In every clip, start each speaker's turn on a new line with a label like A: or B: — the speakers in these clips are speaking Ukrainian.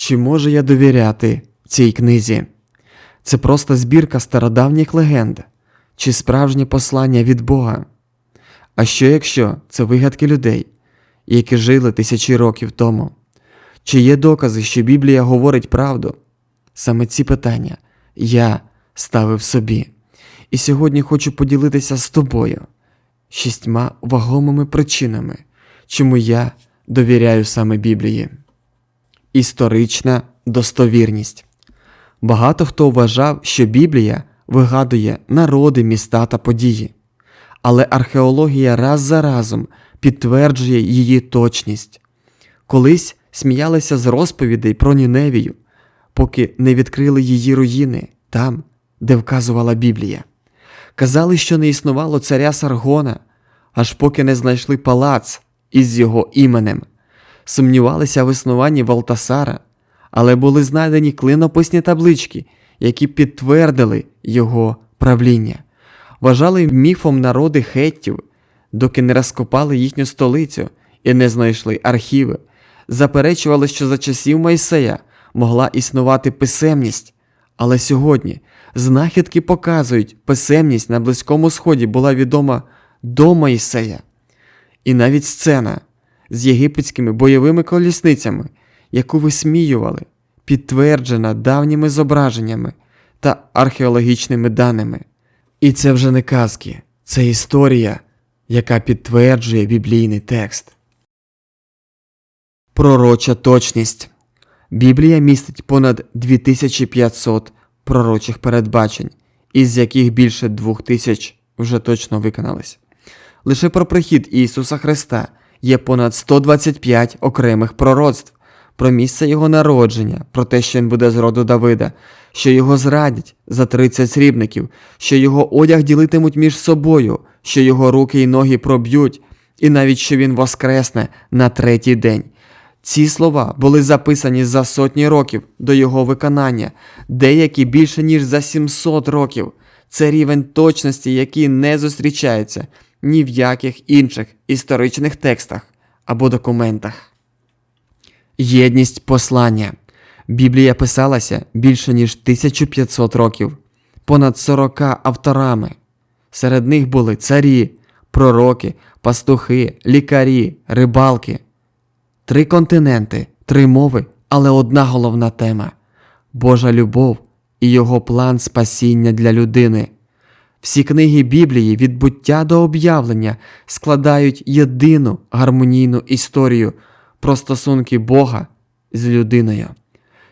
A: Чи можу я довіряти цій книзі? Це просто збірка стародавніх легенд чи справжнє послання від Бога. А що якщо це вигадки людей, які жили тисячі років тому? Чи є докази, що Біблія говорить правду? Саме ці питання я ставив собі. І сьогодні хочу поділитися з тобою шістьма вагомими причинами, чому я довіряю саме Біблії. Історична достовірність. Багато хто вважав, що Біблія вигадує народи, міста та події, але археологія раз за разом підтверджує її точність. Колись сміялися з розповідей про Ніневію, поки не відкрили її руїни там, де вказувала Біблія. Казали, що не існувало царя Саргона, аж поки не знайшли палац із його іменем. Сумнівалися в існуванні Валтасара, але були знайдені клинописні таблички, які підтвердили його правління. Вважали міфом народи хеттів, доки не розкопали їхню столицю і не знайшли архіви. Заперечували, що за часів Майсея могла існувати писемність, але сьогодні знахідки показують, писемність на Близькому Сході була відома до Моїсея. І навіть сцена з єгипетськими бойовими колісницями, яку висміювали, підтверджена давніми зображеннями та археологічними даними. І це вже не казки, це історія, яка підтверджує біблійний текст. Пророча точність. Біблія містить понад 2500 пророчих передбачень, із яких більше 2000 вже точно виконались. Лише про прихід Ісуса Христа є понад 125 окремих пророцтв про місце його народження, про те, що він буде з роду Давида, що його зрадять за 30 срібників, що його одяг ділитимуть між собою, що його руки й ноги проб'ють, і навіть що він воскресне на третій день. Ці слова були записані за сотні років до його виконання, деякі більше ніж за 700 років. Це рівень точності, який не зустрічається ні в яких інших історичних текстах або документах. Єдність послання. Біблія писалася більше ніж 1500 років, понад 40 авторами. Серед них були царі, пророки, пастухи, лікарі, рибалки. Три континенти, три мови, але одна головна тема Божа любов і його план спасіння для людини. Всі книги Біблії від буття до об'явлення складають єдину гармонійну історію про стосунки Бога з людиною.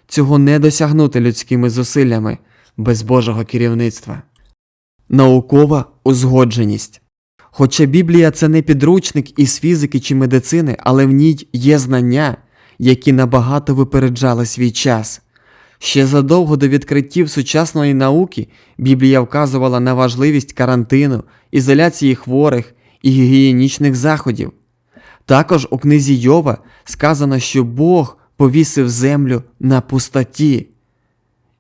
A: Цього не досягнути людськими зусиллями без Божого керівництва. Наукова узгодженість. Хоча Біблія це не підручник із фізики чи медицини, але в ній є знання, які набагато випереджали свій час. Ще задовго до відкриттів сучасної науки Біблія вказувала на важливість карантину, ізоляції хворих і гігієнічних заходів. Також у книзі Йова сказано, що Бог повісив землю на пустоті.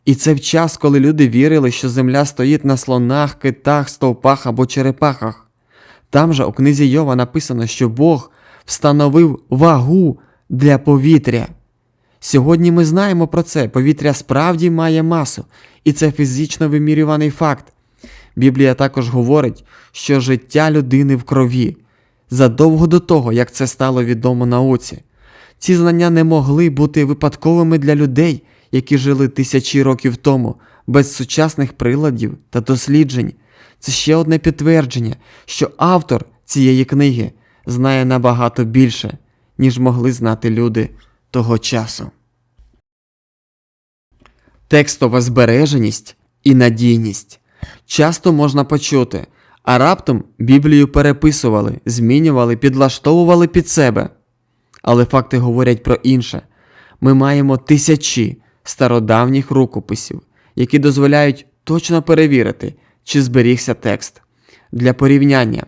A: І це в час, коли люди вірили, що земля стоїть на слонах, китах, стовпах або черепахах. Там же у книзі Йова написано, що Бог встановив вагу для повітря. Сьогодні ми знаємо про це. Повітря справді має масу, і це фізично вимірюваний факт. Біблія також говорить, що життя людини в крові задовго до того, як це стало відомо науці. Ці знання не могли бути випадковими для людей, які жили тисячі років тому, без сучасних приладів та досліджень. Це ще одне підтвердження, що автор цієї книги знає набагато більше, ніж могли знати люди того часу. Текстова збереженість і надійність. Часто можна почути, а раптом Біблію переписували, змінювали, підлаштовували під себе. Але факти говорять про інше. Ми маємо тисячі стародавніх рукописів, які дозволяють точно перевірити, чи зберігся текст. Для порівняння,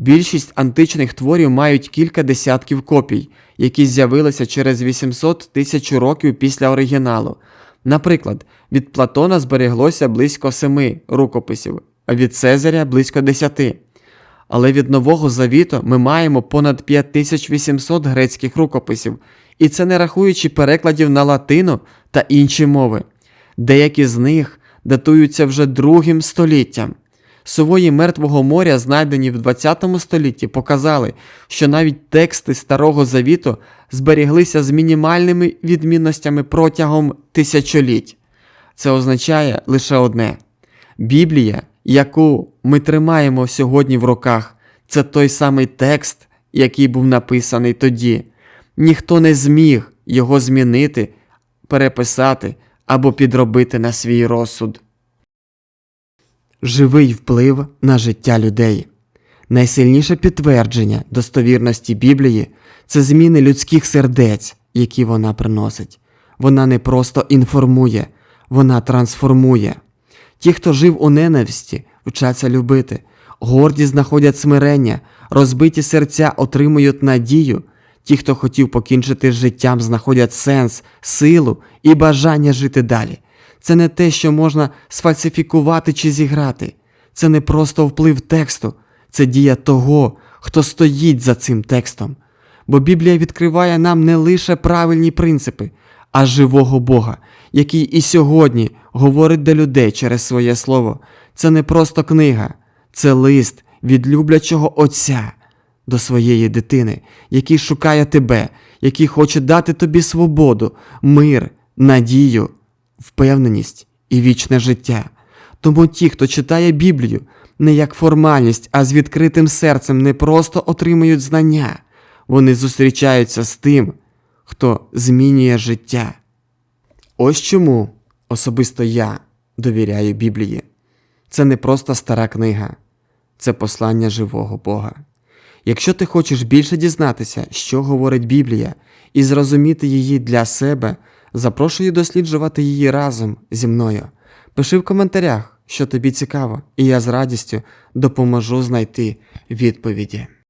A: більшість античних творів мають кілька десятків копій, які з'явилися через 800 тисяч років після оригіналу. Наприклад, від Платона збереглося близько семи рукописів, а від Цезаря близько десяти. Але від Нового Завіту ми маємо понад 5800 грецьких рукописів І це не рахуючи перекладів на латину та інші мови. Деякі з них датуються вже другим століттям. Сувої Мертвого моря, знайдені в 20 столітті, показали, що навіть тексти Старого Завіту зберіглися з мінімальними відмінностями протягом тисячоліть. Це означає лише одне: Біблія, яку ми тримаємо сьогодні в руках, це той самий текст, який був написаний тоді. Ніхто не зміг його змінити, переписати або підробити на свій розсуд. Живий вплив на життя людей. Найсильніше підтвердження достовірності Біблії це зміни людських сердець, які вона приносить. Вона не просто інформує, вона трансформує. Ті, хто жив у ненависті, вчаться любити, горді знаходять смирення, розбиті серця отримують надію. Ті, хто хотів покінчити життям, знаходять сенс, силу і бажання жити далі. Це не те, що можна сфальсифікувати чи зіграти. Це не просто вплив тексту, це дія того, хто стоїть за цим текстом. Бо Біблія відкриває нам не лише правильні принципи, а живого Бога, який і сьогодні говорить до людей через своє слово. Це не просто книга, це лист від люблячого Отця до своєї дитини, який шукає тебе, який хоче дати тобі свободу, мир, надію, впевненість і вічне життя. Тому ті, хто читає Біблію не як формальність, а з відкритим серцем, не просто отримують знання, вони зустрічаються з тим, хто змінює життя. Ось чому особисто я довіряю Біблії. Це не просто стара книга, це послання живого Бога. Якщо ти хочеш більше дізнатися, що говорить Біблія, і зрозуміти її для себе, запрошую досліджувати її разом зі мною. Пиши в коментарях, що тобі цікаво, і я з радістю допоможу знайти відповіді.